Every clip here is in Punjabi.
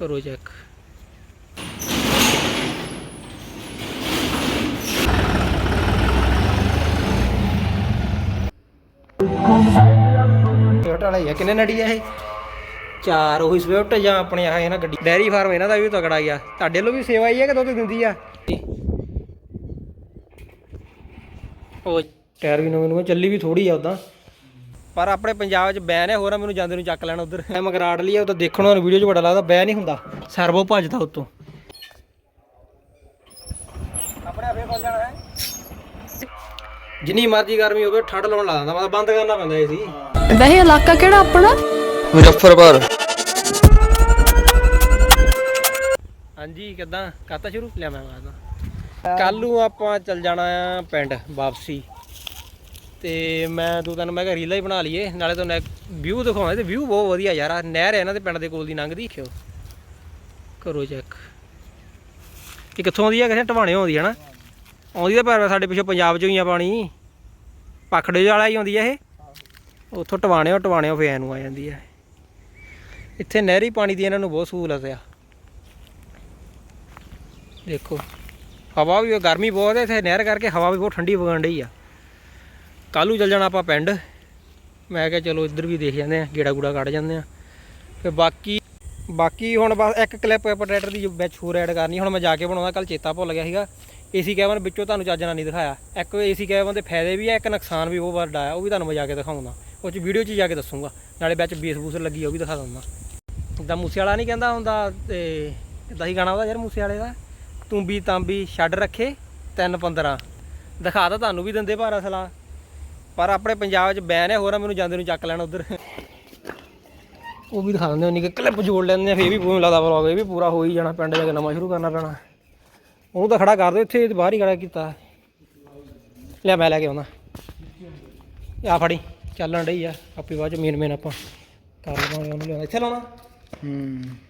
ਕਰੋ ਚੈੱਕ ਵਾਲਾ ਹੀ ਆ। ਕਿੰਨੇ ਨੜੀ ਆ ਇਹ? ਚਾਰ ਉਹੀ ਸਵਿਫਟ ਜਾਂ ਆਪਣੇ ਆਹ ਹੈ ਨਾ ਗੱਡੀ ਡੈਰੀ ਫਾਰਮ ਇਹਨਾਂ ਦਾ ਵੀ ਤਕੜਾ ਹੀ ਆ। ਤੁਹਾਡੇ ਲੋ ਵੀ ਸੇਵਾ ਹੀ ਆ ਕਿ ਦੁੱਧ ਦਿੰਦੀ ਆ? ਉਹ ਟਾਇਰ ਵੀ ਨਵੇਂ ਨਵੇਂ ਚੱਲੀ ਵੀ ਥੋੜੀ ਆ ਉਦਾਂ। ਪਰ ਆਪਣੇ ਪੰਜਾਬ 'ਚ ਬੈਨ ਹੈ ਹੋਰਾਂ ਮੈਨੂੰ ਜਾਂਦੇ ਨੂੰ ਚੱਕ ਲੈਣਾ ਉਧਰ। ਮੈਂ ਮਗਰਾੜ ਲਈ ਆ ਉਹ ਤਾਂ ਦੇਖਣ ਨੂੰ ਵੀਡੀਓ 'ਚ ਬੜਾ ਲੱਗਦਾ ਬੈਨ ਨਹੀਂ ਹੁੰਦਾ। ਸਰਵੋ ਭੱਜਦਾ ਉਤੋਂ। ਆਪਣੇ ਆਪੇ ਕੋਲ ਜਾਣਾ ਹੈ। ਜਿੰਨੀ ਮਰਜ਼ੀ ਗਰਮੀ ਹੋਵੇ ਠੰਡ ਲਾਉਣ ਲਾ ਦਿੰਦਾ ਮਤਲਬ ਬੰਦ ਕਰਨਾ ਪੈਂਦਾ ਏ ਸੀ। ਵੈਸੇ ਇਲਾਕਾ ਕਿਹੜਾ ਆਪਣਾ? ਮੁਜ਼ੱਫਰਪੁਰ। ਹਾਂਜੀ ਕਿੱਦਾਂ? ਕਰਤਾ ਸ਼ੁਰੂ? ਲਿਆ ਮੈਂ ਆਵਾਜ਼ ਕੱਲ ਨੂੰ ਆਪਾਂ ਚੱਲ ਜਾਣਾ ਆ ਪਿੰਡ ਵਾਪਸੀ। ਤੇ ਮੈਂ ਤੂੰ ਤੈਨੂੰ ਮੈਂ ਕਿਹਾ ਰੀਲਾਂ ਹੀ ਬਣਾ ਲਈਏ, ਨਾਲੇ ਤੁਹਾਨੂੰ ਇੱਕ ਵਿਊ ਦਿਖਾਉਣਾ, ਤੇ ਵਿਊ ਬਹੁਤ ਵਧੀਆ ਯਾਰ ਆ ਨਹਿਰ ਹੈ ਇਹਨਾਂ ਦੇ ਪਿੰਡ ਦੇ ਕੋਲ ਦੀ, ਲੰਘਦੀ, ਦੇਖਿਓ। ਕਰੋ ਚੈੱਕ ਇਹ ਕਿੱਥੋਂ ਆਉਂਦੀ ਆ? ਕਿਸੇ ਟਵਾਣੇ ਆਉਂਦੀ ਹੈ ਨਾ ਆਉਂਦੀ ਤਾਂ ਪਰ ਸਾਡੇ ਪਿੱਛੋਂ ਪੰਜਾਬ ਚੋਂ ਹੀ ਆ ਪਾਣੀ। ਪਖੜੇ ਵਾਲਾ ਹੀ ਆਉਂਦੀ ਆ ਇਹ। ਉੱਥੋਂ ਟਵਾਣਿਓ ਟਵਾਣਿਓ ਫੇਰ ਨੂੰ ਆ ਜਾਂਦੀ ਹੈ ਇੱਥੇ ਨਹਿਰੀ ਪਾਣੀ ਦੀ ਇਹਨਾਂ ਨੂੰ ਬਹੁਤ ਸਹੂਲਤ ਆ। ਦੇਖੋ, ਹਵਾ ਵੀ, ਗਰਮੀ ਬਹੁਤ ਹੈ ਇੱਥੇ ਨਹਿਰ ਕਰਕੇ ਹਵਾ ਵੀ ਬਹੁਤ ਠੰਡੀ ਵਗਣ ਡਈ ਆ। ਕੱਲ੍ਹ ਨੂੰ ਚੱਲ ਜਾਣਾ ਆਪਾਂ ਪਿੰਡ। ਮੈਂ ਕਿਹਾ ਚਲੋ ਇੱਧਰ ਵੀ ਦੇਖ ਜਾਂਦੇ ਆ, ਗੇੜਾ ਗੂੜਾ ਕੱਢ ਜਾਂਦੇ ਆ। ਤੇ ਬਾਕੀ ਬਾਕੀ ਹੁਣ ਬਸ ਇੱਕ ਕਲਿੱਪ ਆਪਾਂ ਟਰੈਕਟਰ ਦੀ ਵਿੱਚ ਹੋਰ ਐਡ ਕਰਨੀ। ਹੁਣ ਮੈਂ ਜਾ ਕੇ ਬਣਾਉਂਦਾ ਕੱਲ ਚੇਤਾ ਭੁੱਲ ਗਿਆ ਸੀਗਾ। ਏਸੀ ਕੈਬਨ ਵਿੱਚੋਂ ਤੁਹਾਨੂੰ ਚੱਜ ਨਾਲ ਨਹੀਂ ਦਿਖਾਇਆ। ਇੱਕ ਏਸੀ ਕੈਬਨ ਦੇ ਫਾਇਦੇ ਵੀ ਆ, ਇੱਕ ਨੁਕਸਾਨ ਵੀ ਉਹ ਵੱਡਾ ਆਇਆ ਉਹ ਵੀ ਤੁਹਾਨੂੰ ਮੈਂ ਜਾ ਕੇ ਦਿਖਾਉਂਦਾ। ਉਹ ਚ ਵੀਡੀਓ 'ਚ ਜਾ ਕੇ ਦੱਸੂਗਾ। ਨਾਲੇ ਵਿੱਚ ਬੇਸ ਬੂਸ ਲੱਗੀ ਉਹ ਵੀ ਦਿਖਾ ਦਿੰਦਾ। ਜਿੱਦਾਂ ਮੂਸੇ ਵਾਲਾ ਨਹੀਂ ਕਹਿੰਦਾ ਹੁੰਦਾ, ਤੇ ਇਦਾਂ ਹੀ ਗਾਣਾ ਉਹਦਾ ਯਾਰ ਮੂਸੇ ਵਾਲੇ ਦਾ। ਤੂੰਬੀ ਤਾਂਬੀ ਛੱਡ ਰੱਖੇ 315 ਦਿਖਾ ਤਾਂ ਤੁਹਾਨੂੰ ਵੀ ਦਿੰਦੇ ਭਾਰਾ ਸਲਾਹ। ਪਰ ਆਪਣੇ ਪੰਜਾਬ 'ਚ ਬੈਨ ਹੈ, ਹੋਰਾਂ ਮੈਨੂੰ ਜਾਂਦੇ ਨੂੰ ਚੱਕ ਲੈਣਾ ਉਧਰ। ਉਹ ਵੀ ਦਿਖਾ ਦਿੰਦੇ ਹੁੰਦੇ ਕਿ ਕਲਿੱਪ ਜੋੜ ਲੈਂਦੇ ਆ, ਫੇਰ ਵੀ ਬਹੁਤ ਲੱਗਦਾ ਵਲੌਗ ਇਹ ਵੀ ਪੂਰਾ ਹੋ ਹੀ ਜਾਣਾ, ਪਿੰਡ ਜਾ ਕੇ ਨਵਾਂ ਸ਼ੁਰੂ ਕਰਨਾ ਪੈਣਾ। ਉਹਨੂੰ ਤਾਂ ਖੜਾ ਕਰ ਦਿਓ ਇੱਥੇ ਬਾਹਰ ਹੀ ਖੜਾ ਕੀਤਾ। ਲੈ, ਮੈਂ ਲੈ ਕੇ ਆਉਣਾ ਆ ਫੜੀ, ਚੱਲਣ ਡਈ ਆ, ਆਪੇ ਬਾਅਦ ਚ ਮੇਨ ਮੇਨ ਆਪਾਂ ਕਰ ਲਵਾਂਗੇ, ਉਹਨੂੰ ਲਿਆਉਣਾ ਇੱਥੇ ਲਾਉਣਾ? ਹੂੰ।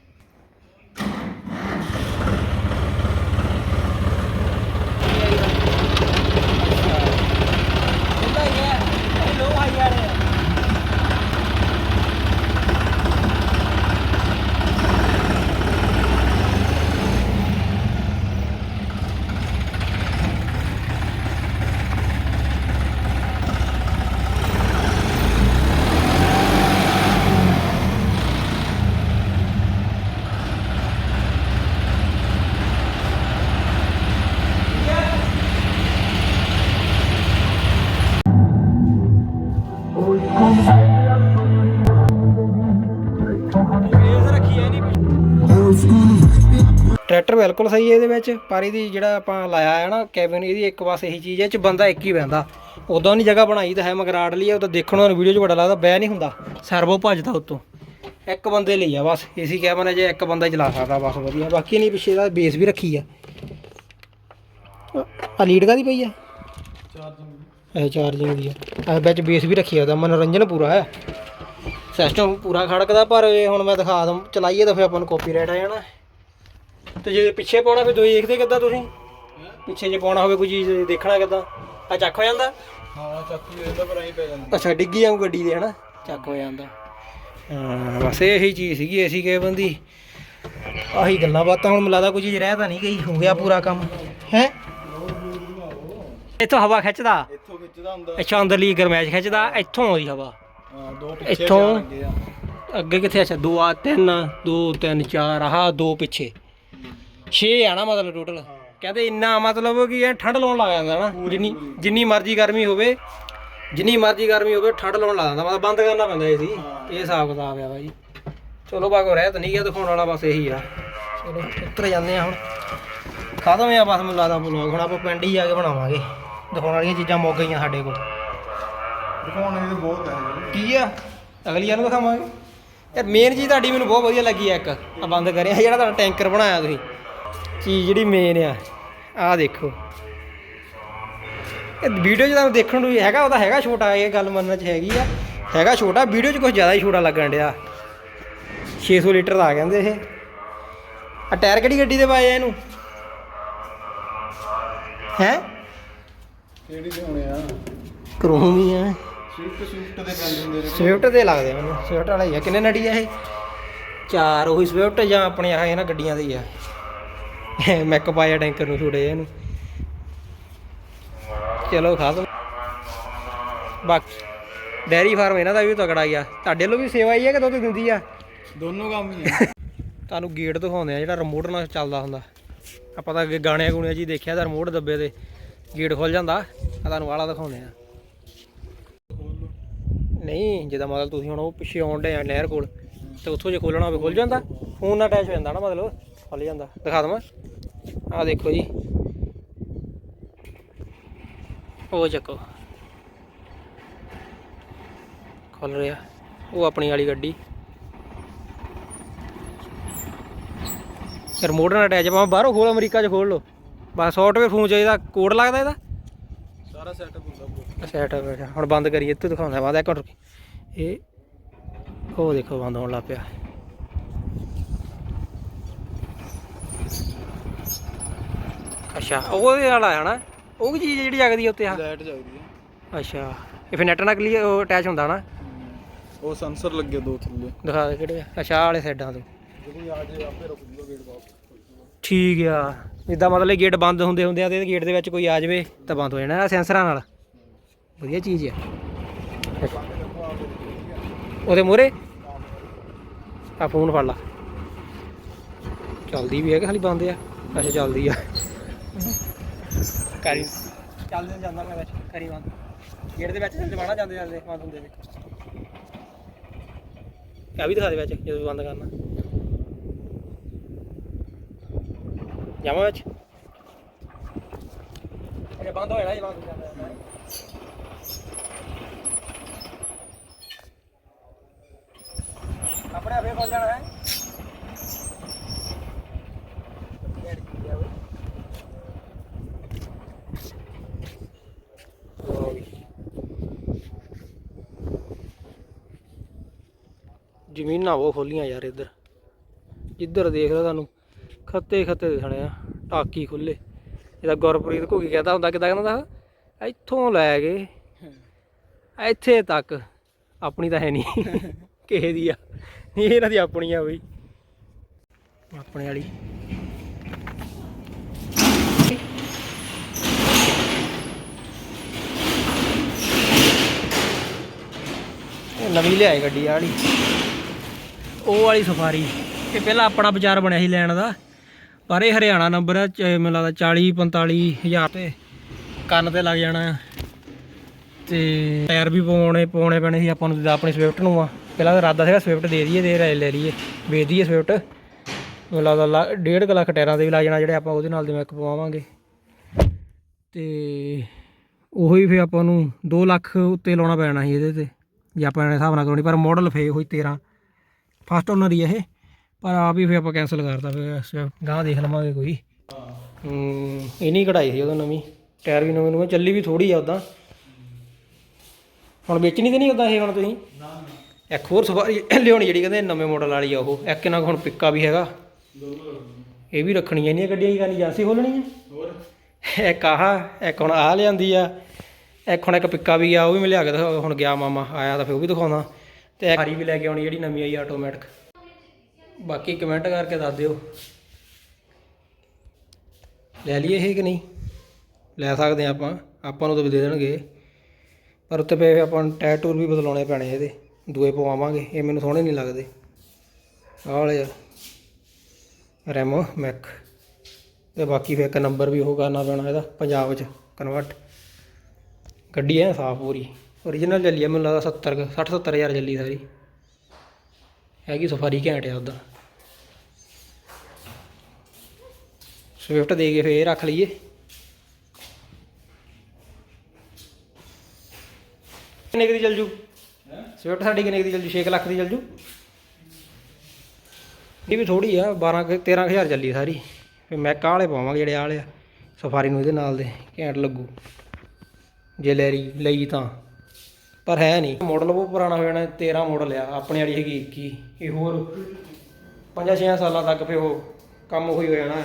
ਟਰੈਕਟਰ ਬਿਲਕੁਲ ਸਹੀ ਹੈ ਇਹਦੇ ਵਿੱਚ ਪਰ ਇਹਦੀ ਜਿਹੜਾ ਆਪਾਂ ਲਾਇਆ ਹੈ ਨਾ ਕੈਬਨ ਇਹਦੀ ਇੱਕ ਬਸ ਇਹੀ ਚੀਜ਼ ਹੈ ਚ ਬੰਦਾ ਇੱਕ ਹੀ ਬਹਿੰਦਾ। ਉਦੋਂ ਨਹੀਂ ਜਗ੍ਹਾ ਬਣਾਈ ਤਾਂ ਹੈ ਮਗਰਾੜ ਲਈ ਆ, ਉਹ ਤਾਂ ਦੇਖਣ ਨੂੰ ਵੀਡੀਓ 'ਚ ਬੜਾ ਲੱਗਦਾ ਬਹਿ ਨਹੀਂ ਹੁੰਦਾ। ਸਰਵੋ ਭੱਜਦਾ ਉੱਤੋਂ। ਇੱਕ ਬੰਦੇ ਲਈ ਆ ਬਸ ਏਸੀ ਕੈਬਨ ਹੈ ਜੇ ਇੱਕ ਬੰਦਾ ਚਲਾ ਸਕਦਾ ਬਸ ਵਧੀਆ। ਬਾਕੀ ਨਹੀਂ ਪਿੱਛੇ ਦਾ ਬੇਸ ਵੀ ਰੱਖੀ ਆ। ਆ ਲੀਡ ਕਾਦੀ ਪਈ ਆ? ਚਾਰਜਿੰਗ ਚਾਰਜਿੰਗ ਦੀ ਆ। ਵਿੱਚ ਬੇਸ ਵੀ ਰੱਖੀ ਆ ਉਹਦਾ ਮਨੋਰੰਜਨ ਪੂਰਾ ਹੈ। ਸਿਸਟਮ ਪੂਰਾ ਖੜਕਦਾ ਪਰ ਹੁਣ ਮੈਂ ਦਿਖਾ ਦਮ ਚਲਾਈਏ ਤਾਂ ਫਿਰ ਆਪਾਂ ਨੂੰ ਕਾਪੀਰਾਈਟ ਆ ਜਾਣਾ। ਤੇ ਜੇ ਪਿੱਛੇ ਪਾਉਣਾ ਫਿਰ ਦੋਈ ਦੇਖਦੇ ਕਿੱਦਾਂ ਤੁਸੀਂ? ਪਿੱਛੇ ਜੇ ਪਾਉਣਾ ਹੋਵੇ ਕੋਈ ਚੀਜ਼ ਦੇਖਣਾ ਕਿੱਦਾਂ? ਆ ਚੱਕ ਹੋ ਜਾਂਦਾ? ਹਾਂ ਚੱਕੀ ਇਹਦਾ ਪਰ ਆਈ ਪੈ ਜਾਂਦੀ। ਅੱਛਾ ਡਿੱਗੀ ਆਉਂ ਗੱਡੀ ਦੇ ਹਨਾ? ਚੱਕ ਹੋ ਜਾਂਦਾ। ਹਾਂ ਬਸ ਇਹੀ ਚੀਜ਼ ਸੀਗੀ ਏਸੀ ਕੇ ਬੰਦੀ ਆਹੀ ਗੱਲਾਂ ਬਾਤਾਂ ਹੁਣ ਮੈਨੂੰ ਲੱਗਦਾ ਕੋਈ ਚੀਜ਼ ਰਹਿ ਤਾਂ ਨਹੀਂ ਗਈ ਹੋ ਗਿਆ ਪੂਰਾ ਕੰਮ। ਹੈ? ਇੱਥੋਂ ਹਵਾ ਖਿੱਚਦਾ? ਇੱਥੋਂ ਖਿੱਚਦਾ ਹੁੰਦਾ। ਅੱਛਾ ਅੰਦਰਲੀ ਗਰਮੈਸ਼ ਖਿੱਚਦਾ ਇੱਥੋਂ ਆਉਂਦੀ ਹਵਾ। ਹਾਂ ਦੋ ਪਿੱਛੇ ਇੱਥੋਂ ਚਾਰ ਲੱਗੇ ਆ। ਅੱਗੇ ਕਿੱਥੇ ਅੱਛਾ ਦੋ ਆ ਤਿੰਨ ਦੋ ਤਿੰਨ ਚਾਰ ਆਹ ਦੋ ਪਿੱਛੇ। 6 ਆ ਨਾ ਮਤਲਬ ਟੋਟਲ ਕਹਿੰਦੇ ਇੰਨਾ ਮਤਲਬ ਕਿ ਇਹ ਠੰਡ ਲਾਉਣ ਲੱਗ ਜਾਂਦਾ ਨਾ। ਜਿੰਨੀ ਜਿੰਨੀ ਮਰਜ਼ੀ ਗਰਮੀ ਹੋਵੇ ਜਿੰਨੀ ਮਰਜ਼ੀ ਗਰਮੀ ਹੋਵੇ ਠੰਡ ਲਾਉਣ ਲੱਗ ਜਾਂਦਾ। ਮਤਲਬ ਬੰਦ ਕਰਨਾ ਪੈਂਦਾ ਏ ਸੀ ਇਹ ਹਿਸਾਬ ਕਿਤਾਬ ਆ ਬਾਈ। ਚਲੋ ਬਾਕੋ ਰਹਿ ਤਾਂ ਨਹੀਂ ਗਿਆ ਦਿਖਾਉਣ ਵਾਲਾ ਬਸ ਇਹੀ ਆ। ਚਲੋ ਉੱਤਰ ਜਾਂਦੇ ਆ ਹੁਣ। ਖਤਮ ਆ ਬਸ ਮੈਨੂੰ ਲੱਗਦਾ ਬਲੌਗ ਹੁਣ ਆਪਾਂ ਪਿੰਡ ਹੀ ਜਾ ਕੇ ਬਣਾਵਾਂਗੇ। ਦਿਖਾਉਣ ਵਾਲੀਆਂ ਚੀਜ਼ਾਂ ਮੁੱਕ ਗਈਆਂ ਸਾਡੇ ਕੋਲ। ਦਿਖਾਉਣੇ ਦੇ ਬਹੁਤ ਹੈ ਕੀ ਆ? ਅਗਲੀਆਂ ਨੂੰ ਦਿਖਾਵਾਂਗੇ। ਯਾਰ ਮੇਨ ਚੀਜ਼ ਤੁਹਾਡੀ ਮੈਨੂੰ ਬਹੁਤ ਵਧੀਆ ਲੱਗੀ ਆ ਇੱਕ। ਆ ਬੰਦ ਕਰਿਆ ਜਿਹੜਾ ਤੁਹਾਡਾ ਟੈਂਕਰ ਬਣਾਇਆ ਤੁਸੀਂ। ਚੀਜ਼ ਜਿਹੜੀ ਮੇਨ ਆ। ਆਹ ਦੇਖੋ। ਇਹ ਵੀਡੀਓ 'ਚ ਤੁਹਾਨੂੰ ਦੇਖਣ ਨੂੰ ਹੈਗਾ ਉਹਦਾ ਹੈਗਾ ਛੋਟਾ ਇਹ ਗੱਲ ਮੰਨਣ 'ਚ ਹੈਗੀ ਆ। ਹੈਗਾ ਛੋਟਾ ਵੀਡੀਓ 'ਚ ਕੁਝ ਜ਼ਿਆਦਾ ਹੀ ਛੋਟਾ ਲੱਗਣ ਡਿਆ। 600 ਲੀਟਰ ਦਾ ਆ ਕਹਿੰਦੇ ਇਹ। ਆ ਟਾਇਰ ਕਿਹੜੀ ਗੱਡੀ ਦੇ ਪਾਏ ਆ ਇਹਨੂੰ? ਹੈ? ਕਿਹੜੀ ਦਿਖਾਉਣੇ ਆ? ਕਰੋਮ ਹੀ ਆ। ਸਵਿਫਟ ਸਵਿਫਟ ਦੇ ਪੈਂਦੇ ਹੁੰਦੇ ਨੇ। ਸਵਿਫਟ ਦੇ ਲੱਗਦੇ ਮੈਨੂੰ। ਸਵਿਫਟ ਵਾਲਾ ਹੀ ਆ। ਕਿੰਨੇ ਨੜੀ ਆ ਇਹ? ਚਾਰ ਉਹੀ ਸਵਿਫਟ ਜਾਂ ਆਪਣੇ ਆਹ ਇਹਨਾਂ ਗੱਡੀਆਂ ਦੇ ਹੀ ਆ। ਮੈਕ ਪਾਇਆ ਟੈਂਕਰ ਨੂੰ ਛੋੜੇ ਇਹਨੂੰ। ਚਲੋ ਖਾ ਦੋ ਬਾਕੀ ਡੈਰੀ ਫਾਰਮ ਇਹਨਾਂ ਦਾ ਵੀ ਤਗੜਾ ਹੀ ਆ। ਤੁਹਾਡੇ ਵੱਲੋਂ ਵੀ ਸੇਵਾ ਹੀ ਆ ਕਿ ਦੁੱਧ ਦਿੰਦੀ ਆ? ਦੋਨੋਂ ਕੰਮ ਹੀ ਆ। ਤੁਹਾਨੂੰ ਗੇਟ ਦਿਖਾਉਂਦੇ ਆ ਜਿਹੜਾ ਰਿਮੋਟ ਨਾਲ ਚੱਲਦਾ ਹੁੰਦਾ। ਆਪਾਂ ਤਾਂ ਅੱਗੇ ਗਾਣਿਆਂ ਗੁਣਿਆਂ ਜੀ ਦੇਖਿਆ ਤਾਂ ਰਿਮੋਟ ਦੱਬੇ ਤੇ ਗੇਟ ਖੁੱਲ ਜਾਂਦਾ। ਆ ਤੁਹਾਨੂੰ ਵਾਲਾ ਦਿਖਾਉਂਦੇ ਆ। ਨਹੀਂ ਜਿਹਦਾ ਮਤਲਬ ਤੁਸੀਂ ਹੁਣ ਉਹ ਪਿੱਛੇ ਆਉਣ ਡੇ ਆ ਨਹਿਰ ਕੋਲ ਤੇ ਉੱਥੋਂ ਜੇ ਖੋਲਣਾ ਹੋਵੇ ਖੁੱਲ ਜਾਂਦਾ। ਫੋਨ ਨਾਲ ਅਟੈਚ ਹੋ ਜਾਂਦਾ ਨਾ ਮਤਲਬ ਖੁੱਲ ਜਾਂਦਾ। ਦਿਖਾ ਦਵਾਂ। ਆਹ ਦੇਖੋ ਜੀ। ਉਹ ਚੱਕੋ। ਖੁੱਲ ਰਿਹਾ। ਉਹ ਆਪਣੀ ਵਾਲੀ ਗੱਡੀ। ਰਿਮੋਟ ਨਾਲ ਅਟੈਚ ਭਾਵੇਂ ਬਾਹਰੋਂ ਖੋਲ ਅਮਰੀਕਾ 'ਚ ਖੋਲ ਲਓ। ਬਸ ਸੌਫਟਵੇਅਰ ਫੋਨ ਚਾਹੀਦਾ। ਕੋਡ ਲੱਗਦਾ ਇਹਦਾ? ਸਾਰਾ ਸੈਟਅਪ ਹੁੰਦਾ ਪੂਰਾ। ਸੈਟ ਅੱਛਾ ਹੁਣ ਬੰਦ ਕਰੀਏ ਇੱਥੇ ਦਿਖਾਉਂਦਾ ਬਾਅਦ ਇੱਕ ਮਿੰਟ। ਇਹ ਉਹ ਦੇਖੋ ਬੰਦ ਹੋਣ ਲੱਗ ਪਿਆ। ਅੱਛਾ ਉਹਦੇ ਵਾਲਾ ਹੈ ਨਾ? ਉਹ ਕੀ ਚੀਜ਼ ਜਿਹੜੀ ਜਗਦੀ ਉੱਤੇ ਆ? ਲਾਈਟ ਜਗਦੀ ਆ। ਅੱਛਾ ਇਹ ਫਿਰ ਨੈਟ ਨਾਲ ਕਲੀਅਰ ਉਹ ਅਟੈਚ ਹੁੰਦਾ ਨਾ? ਉਹ ਸੈਂਸਰ ਲੱਗੇ ਦੋ ਥੱਲੇ। ਦਿਖਾ ਦੇ ਕਿਹੜੇ ਆ? ਅੱਛਾ ਆਹ ਵਾਲੇ ਸਾਈਡਾਂ ਤੋਂ। ਜਦੋਂ ਆ ਜੇ ਆਪੇ ਰੁਕ ਜੂਗਾ ਗੇਟ ਬਾਕਸ ਠੀਕ ਆ। ਜਿੱਦਾਂ ਮਤਲਬ ਗੇਟ ਬੰਦ ਹੁੰਦੇ ਹੁੰਦੇ ਆ ਤੇ ਗੇਟ ਦੇ ਵਿੱਚ ਕੋਈ ਆ ਜਾਵੇ ਤਾਂ ਬੰਦ ਹੋ ਜਾਣਾ ਸੈਂਸਰਾਂ ਨਾਲ। ਵਧੀਆ ਚੀਜ਼ ਆ। ਉਹਦੇ ਮੂਹਰੇ? ਆ ਫੋਨ ਫੜ ਲਾ। ਚੱਲਦੀ ਵੀ ਹੈ ਕਿ ਖਾਲੀ ਬੰਦ ਆ? ਅੱਛਾ ਚੱਲਦੀ ਆ। ਕਰੀ। ਚੱਲਦੇ ਨੂੰ ਜਾਂਦਾ ਮੈਂ ਵਿੱਚ, ਕਰੀ ਬੰਦ। ਗੇਟ ਦੇ ਵਿੱਚ ਚੱਲ ਜਾਂਦੇ ਜਾਂਦੇ, ਬੰਦ ਹੁੰਦੇ ਨੇ ਆ ਵੀ ਦਿਖਾ ਦੇ ਵਿੱਚ, ਜਦੋਂ ਬੰਦ ਕਰਨਾ। ਜਾਵਾਂ ਵਿੱਚ? ਅਰੇ ਬੰਦ ਹੋਇਆ ਨਾ ਜੀ ਬੰਦ ਜਾਂਦਾ। ਆਪਣੇ ਆਪੇ ਖੋਲ ਜਾਣਾ ਹੈ। ਜ਼ਮੀਨਾਂ ਬਹੁਤ ਖੋਲੀਆਂ ਯਾਰ ਇੱਧਰ। ਜਿੱਧਰ ਦੇਖ ਲਓ ਤੁਹਾਨੂੰ, ਖੱਤੇ ਖੱਤੇ ਦਿਖਣੇ ਆ, ਟਾਕੀ ਖੁੱਲੇ ਇਹਦਾ ਗੁਰਪ੍ਰੀਤ ਘੁਗੀ ਕਹਿੰਦਾ ਹੁੰਦਾ, ਕਿਦਾਂ ਕਹਿੰਦਾ ਇੱਥੋਂ ਲੈ ਗਏ ਇੱਥੇ ਤੱਕ, ਆਪਣੀ ਤਾਂ ਹੈ ਨਹੀਂ। ਕਿਸੇ ਦੀ ਆ। ਨਹੀਂ, ਇਹਨਾਂ ਦੀ ਆਪਣੀ ਆ ਬਈ। ਆਪਣੇ ਵਾਲੀ। ਨਵੀਂ ਲਿਆਏ ਗੱਡੀ ਆ ਵਾਲੀ। ਉਹ ਵਾਲੀ ਸਫਾਰੀ। ਇਹ ਪਹਿਲਾਂ ਆਪਣਾ ਵਿਚਾਰ ਬਣਿਆ ਸੀ ਲੈਣ ਦਾ। ਪਰ ਇਹ ਹਰਿਆਣਾ ਨੰਬਰ ਹੈ ਚ- ਮੈਨੂੰ ਲੱਗਦਾ 40 45 ਹਜ਼ਾਰ ਤੇ ਕੰਨ ਤੇ ਲੱਗ ਜਾਣਾ ਆ। ਤੇ ਟਾਇਰ ਵੀ ਪਾਉਣੇ ਪਾਉਣੇ ਪੈਣੇ ਸੀ, ਆਪਾਂ ਨੂੰ ਜਿੱਦਾਂ ਆਪਣੀ ਸਵਿਫਟ ਨੂੰ ਆ। ਪਹਿਲਾਂ ਤਾਂ ਇਰਾਦਾ ਸੀਗਾ ਸਵਿਫਟ ਦੇ ਦਈਏ ਦੇ ਲੈ ਲੈ ਲਈਏ। ਵੇਚ ਦਈਏ ਸਵਿਫਟ ਮੈਨੂੰ ਲੱਗਦਾ ਲਾ- ਡੇਢ ਕੁ ਲੱਖ ਟਾਇਰਾਂ ਦੇ ਵੀ ਲੱਗ ਜਾਣਾ, ਜਿਹੜੇ ਆਪਾਂ ਉਹਦੇ ਨਾਲ ਦੇ ਮੈਕ ਪਵਾਵਾਂਗੇ। ਤੇ ਉਹੀ ਫੇ ਆਪਾਂ ਨੂੰ 2 ਲੱਖ ਉੱਤੇ ਲਾਉਣਾ ਪੈਣਾ ਸੀ ਇਹਦੇ ਤੇ। ਜੇ ਆਪਾਂ ਇਹਨੇ ਹਿਸਾਬ ਨਾਲ ਕਰਾਉਣੀ, ਪਰ ਮਾਡਲ ਫੇ ਉਹੀ 13 ਫਸਟ ਓਨਰ ਹੀ ਇਹ, ਪਰ ਆਪ ਹੀ ਫੇ ਆਪਾਂ ਕੈਨਸਲ ਕਰਤਾ, ਫਿਰ ਗਾਂ ਦੇਖ ਲਵਾਂਗੇ ਕੋਈ। ਹੂੰ, ਇਹ ਨਹੀਂ ਕਢਾਈ ਸੀ ਉਦੋਂ ਨਵੀਂ, ਟਾਇਰ ਵੀ ਨਵੇਂ ਨਵੇਂ ਚੱਲੀ ਵੀ ਥੋੜੀ ਆ ਉਦਾਂ। ਹੁਣ ਵੇਚਣੀ ਤੇ ਨਹੀਂ ਉਦਾਂ ਇਹ ਹੁਣ ਤੁਸੀਂ? ਇੱਕ ਹੋਰ ਸਵਾਰੀ ਲਿਆਉਣੀ ਜਿਹੜੀ ਕਹਿੰਦੇ ਨਵੇਂ ਮਾਡਲ ਵਾਲੀ ਆ ਉਹ, ਇੱਕ ਇਹਨਾਂ ਕੋਲ ਹੁਣ ਪਿੱਕਾ ਵੀ ਹੈਗਾ। ਇਹ ਵੀ ਰੱਖਣੀ ਐ ਨਹੀਂ ਗੱਡੀਆਂ ਹੀ ਕਰਨੀ ਏਜੰਸੀ ਖੋਲਣੀ ਆ। ਹੋਰ ਇੱਕ ਆਹ, ਇੱਕ ਹੁਣ ਆਹ ਲਿਆਂਦੀ ਆ, ਇੱਕ ਹੁਣ ਇੱਕ ਪਿੱਕਾ ਵੀ ਆ, ਉਹ ਵੀ ਮੈਂ ਲਿਆ ਕੇ ਹੁਣ ਗਿਆ ਮਾਮਾ, ਆਇਆ ਤਾਂ ਫਿਰ ਉਹ ਵੀ ਦਿਖਾਉਣਾ ਤੇ ਇੱਕ ਹਾਰੀ ਵੀ ਲੈ ਕੇ ਆਉਣੀ ਜਿਹੜੀ ਨਵੀਂ ਆਈ ਆਟੋਮੈਟਿਕ ਬਾਕੀ ਕਮੈਂਟ ਕਰਕੇ ਦੱਸ ਦਿਓ। ਲੈ ਲਈਏ ਇਹ ਕਿ ਨਹੀਂ? ਲੈ ਸਕਦੇ ਹਾਂ ਆਪਾਂ। ਆਪਾਂ ਨੂੰ ਤਾਂ ਵੀ ਦੇ ਦੇਣਗੇ। ਪਰ ਉੱਤੇ ਪਏ ਆਪਾਂ ਨੂੰ ਟਾਇਰ ਟੂਰ ਵੀ ਬਦਲਾਉਣੇ ਪੈਣੇ ਇਹਦੇ। ਦੂਏ ਪਵਾਵਾਂਗੇ। ਇਹ ਮੈਨੂੰ ਸੋਹਣੇ ਨਹੀਂ ਲੱਗਦੇ। ਆਹ ਵਾਲੇ ਆ। ਰੈਮੋ ਮੈਕ। ਤੇ ਬਾਕੀ ਫਿਰ ਇੱਕ ਨੰਬਰ ਵੀ ਉਹ ਕਰਨਾ ਪੈਣਾ ਇਹਦਾ। ਪੰਜਾਬ 'ਚ ਕਨਵਰਟ ਗੱਡੀ ਐ ਸਾਫ਼ ਪੂਰੀ। ਓਰੀਜਨਲ ਚੱਲੀ ਆ, ਮੈਨੂੰ ਲੱਗਦਾ 70 60 70 ਹਜ਼ਾਰ ਚੱਲੀ ਸਾਰੀ। ਹੈਗੀ ਸਫਾਰੀ ਘੈਂਟ ਆ ਉਹਦਾ। ਸਵਿਫਟ ਦੇ ਕੇ ਫੇਰ ਰੱਖ ਲਈਏ। ਕਿੰਨੇ ਕੁ ਦੀ ਚੱਲ ਜੂ? ਸਵਿਫਟ ਸਾਡੀ ਕਿੰਨੇ ਕੁ ਦੀ ਚੱਲ ਜੂ? 6 ਲੱਖ ਦੀ ਚੱਲ ਜੂ? ਇਹ ਵੀ ਥੋੜੀ ਆ 12 ਕੁ- 13 ਕੁ ਹਜ਼ਾਰ ਚੱਲੀ ਸਾਰੀ। ਫਿਰ ਮੈਂ ਕਾਹ ਵਾਲੇ ਪਾਵਾਂਗੇ ਜਿਹੜੇ ਆਹ ਆ। ਸਫਾਰੀ ਨੂੰ ਇਹਦੇ ਨਾਲ ਦੇ, ਘੈਂਟ ਲੱਗੂ। ਜੇ ਲੈ ਲਈ ਲਈ ਤਾਂ। ਪਰ ਹੈ ਨਹੀਂ। ਮਾਡਲ ਉਹ ਪੁਰਾਣਾ ਹੋ ਜਾਣਾ 13 ਮਾਡਲ ਆ ਆਪਣੇ ਵਾਲੀ ਹੈਗੀ 21 ਇਹ ਹੋਰ 5-6 ਸਾਲਾਂ ਤੱਕ ਫਿਰ ਉਹ ਕੰਮ ਉਹੀ ਹੋ ਜਾਣਾ।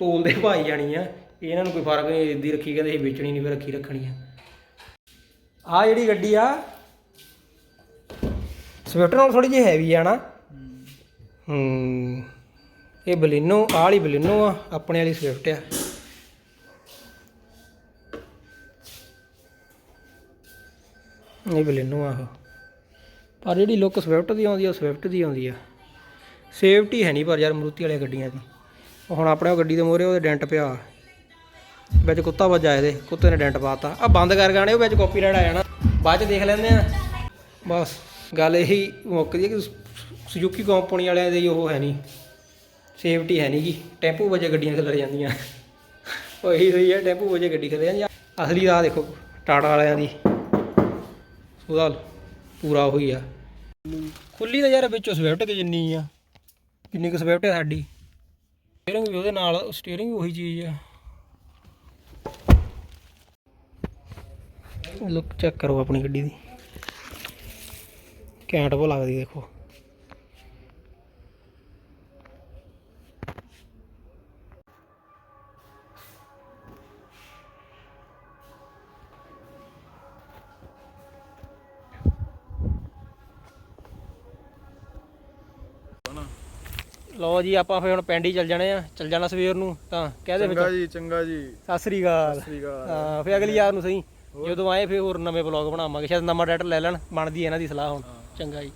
ਤੋਲ ਦੇ ਭਾਈ ਜਾਣੀ ਆ ਇਹਨਾਂ ਨੂੰ ਕੋਈ ਫ਼ਰਕ ਨਹੀਂ ਇੱਦੀ ਰੱਖੀ ਕਹਿੰਦੇ ਇਹ ਵੇਚਣੀ ਨਹੀਂ ਫਿਰ ਰੱਖੀ ਰੱਖਣੀ ਆ। ਆ ਜਿਹੜੀ ਗੱਡੀ ਆ ਸਵਿਫਟ ਨਾਲ ਥੋੜੀ ਜਿਹੀ ਹੈਵੀ ਆ ਨਾ। ਹੂੰ ਇਹ ਬਲਿਨੋ ਆਹ ਵਾਲੀ ਬਲਿਨੋ ਆ ਆਪਣੇ ਵਾਲੀ ਸਵਿਫਟ ਆ। ਇਹ ਬਲਿਨੋ ਆਹੋ ਪਰ ਜਿਹੜੀ ਲੁੱਕ ਸਵਿਫਟ ਦੀ ਆਉਂਦੀ ਆ ਸਵਿਫਟ ਦੀ ਆਉਂਦੀ ਆ। ਸੇਫਟੀ ਹੈ ਨਹੀਂ ਪਰ ਯਾਰ ਮਰੂਤੀ ਵਾਲੀਆਂ ਗੱਡੀਆਂ ਦੀ। ਹੁਣ ਆਪਣੇ ਉਹ ਗੱਡੀ ਦੇ ਮੋਹਰੇ ਉਹਦੇ ਡੈਂਟ ਪਿਆ। ਵਿੱਚ ਕੁੱਤਾ ਵੱਜਾ ਇਹਦੇ, ਕੁੱਤੇ ਨੇ ਡੈਂਟ ਪਾਤਾ। ਆ ਬੰਦ ਕਰ ਗਾਣੇ, ਉਹ ਵਿੱਚ ਕਾਪੀਰਾਈਟ ਆ ਜਾਣਾ। ਬਾਅਦ ਚ ਦੇਖ ਲੈਂਦੇ ਆ। ਬਸ, ਗੱਲ ਇਹੀ ਮੁੱਕਦੀ ਹੈ ਕਿ ਸੁਜ਼ੂਕੀ ਕੰਪਨੀ ਵਾਲਿਆਂ ਦੀ ਉਹ ਹੈ ਨਹੀਂ। ਸੇਫਟੀ ਹੈ ਨਹੀਂ ਜੀ ਟੈਂਪੂ ਵਜੇ ਗੱਡੀਆਂ ਖਿਲਰ ਜਾਂਦੀਆਂ। ਉਹ ਇਹੀ ਸਹੀ ਹੈ ਟੈਂਪੂ ਵਜੇ ਗੱਡੀ ਖਿਲਰ ਜਾਂਦੀ ਆ। ਅਸਲੀ ਰਾਹ ਦੇਖੋ, ਟਾਟਾ ਵਾਲਿਆਂ ਦੀ। ਉਹਦਾ ਪੂਰਾ ਉਹੀ ਆ। ਖੁੱਲੀ ਤਾਂ ਯਾਰ ਵਿੱਚੋਂ ਸਵਿਫਟ ਕਿ ਜਿੰਨੀ ਆ, ਕਿੰਨੀ ਕੁ ਸਵਿਫਟ ਆ ਸਾਡੀ। ਸਟੀਅਰਿੰਗ ਵੀ ਉਹਦੇ ਨਾਲ ਸਟੀਅਰਿੰਗ ਵੀ ਉਹੀ ਚੀਜ਼ ਆ। ਲੁੱਕ ਚੈੱਕ ਕਰੋ ਆਪਣੀ ਗੱਡੀ ਦੀ। ਘੈਂਟ ਬਹੁਤ ਲੱਗਦੀ ਦੇਖੋ। ਲਓ ਜੀ ਆਪਾਂ ਫਿਰ ਹੁਣ ਪਿੰਡ ਹੀ ਚੱਲ ਜਾਣੇ ਆ। ਚੱਲ ਜਾਣਾ ਸਵੇਰ ਨੂੰ ਤਾਂ ਕਹਿ ਦੇ ਵਿੱਚ। ਚੰਗਾ ਜੀ ਚੰਗਾ ਜੀ। ਸਤਿ ਸ੍ਰੀ ਅਕਾਲ। ਸਤਿ ਸ਼੍ਰੀ ਅਕਾਲ। ਹਾਂ ਫਿਰ ਅਗਲੀ ਯਾਰ ਨੂੰ ਸਹੀ। ਜਦੋਂ ਆਏ ਫਿਰ ਹੋਰ ਨਵੇਂ ਬਲੌਗ ਬਣਾਵਾਂਗੇ। ਸ਼ਾਇਦ ਨਵਾਂ ਡਾਇਰੈਕਟਰ ਲੈ ਲੈਣ ਬਣਦੀ ਹੈ ਇਹਨਾਂ ਦੀ ਸਲਾਹ ਹੁਣ। ਚੰਗਾ ਜੀ।